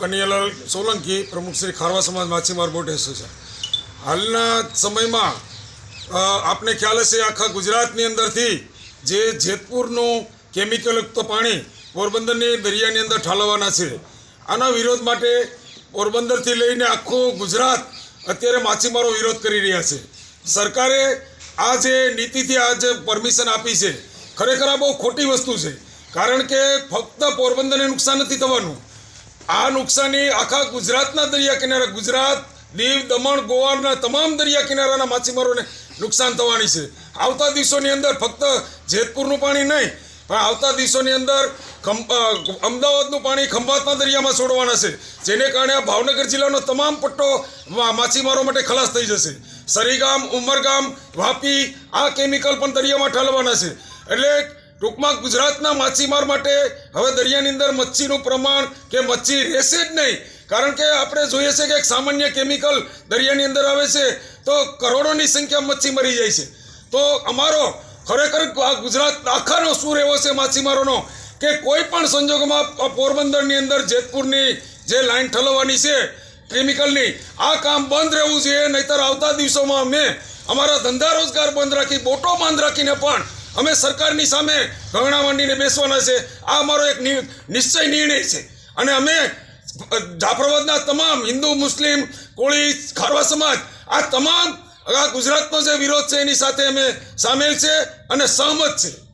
કનૈયાલાલ સોલંકી, પ્રમુખ શ્રી ખારવા સમાજ માછીમાર બોટ એસોસિએશન હાલના સમયમાં આપને ખ્યાલ હશે આખા ગુજરાતની અંદરથી જે જેતપુરનું કેમિકલયુક્ત પાણી પોરબંદરની દરિયાની અંદર ઠાલવવાના છે. આના વિરોધ માટે પોરબંદરથી લઈને આખું ગુજરાત અત્યારે માછીમારો વિરોધ કરી રહ્યા છે. સરકારે આ જે નીતિથી આ જે પરમિશન આપી છે, ખરેખર આ બહુ ખોટી વસ્તુ છે. કારણ કે ફક્ત પોરબંદરને નુકસાન નથી થવાનું. આ નુકસાની આખા ગુજરાતના દરિયા કિનારા. ગુજરાત, દીવ, દમણ, ગોવાના તમામ દરિયા કિનારાના માછીમારોને નુકસાન થવાની છે. આવતા દિવસોની અંદર ફક્ત જેતપુરનું પાણી નહીં, પણ આવતા દિવસોની અંદર અમદાવાદનું પાણી ખંભાતના દરિયામાં છોડવાના છે, જેને કારણે આ ભાવનગર જિલ્લાનો તમામ પટ્ટો માછીમારો માટે ખલાસ થઈ જશે. સરીગામ, ઉમરગામ, વાપી આ કેમિકલ પણ દરિયામાં ઠાલવાના છે. એટલે ટૂંકમાં ગુજરાતના માછીમાર માટે હવે દરિયાની અંદર મચ્છીનું પ્રમાણ કે મચ્છી રહેશે જ નહીં. કારણ કે આપણે જોઈએ છે કે એક સામાન્ય કેમિકલ દરિયાની અંદર આવે છે, તો કરોડોની સંખ્યા મચ્છી મરી જાય છે. તો અમારો ખરેખર ગુજરાત આખાનો સૂર એવો છે માછીમારોનો કે કોઈ પણ સંજોગોમાં પોરબંદરની અંદર જેતપુરની જે લાઈન ઠલવવાની છે કેમિકલની, આ કામ બંધ રહેવું જોઈએ. નહીતર આવતા દિવસોમાં અમે અમારા ધંધા રોજગાર બંધ રાખી, બોટો બંધ રાખીને પણ અમે સરકારની સામે ગગણા માંડીને બેસવાના છે. આ અમારો એક નિશ્ચય નિર્ણય છે. અને અમે જાફરાબાદના તમામ હિન્દુ, મુસ્લિમ, કોળી, ખારવા સમાજ, આ તમામ, આ ગુજરાતનો જે વિરોધ છે એની સાથે અમે સામેલ છે અને સહમત છે.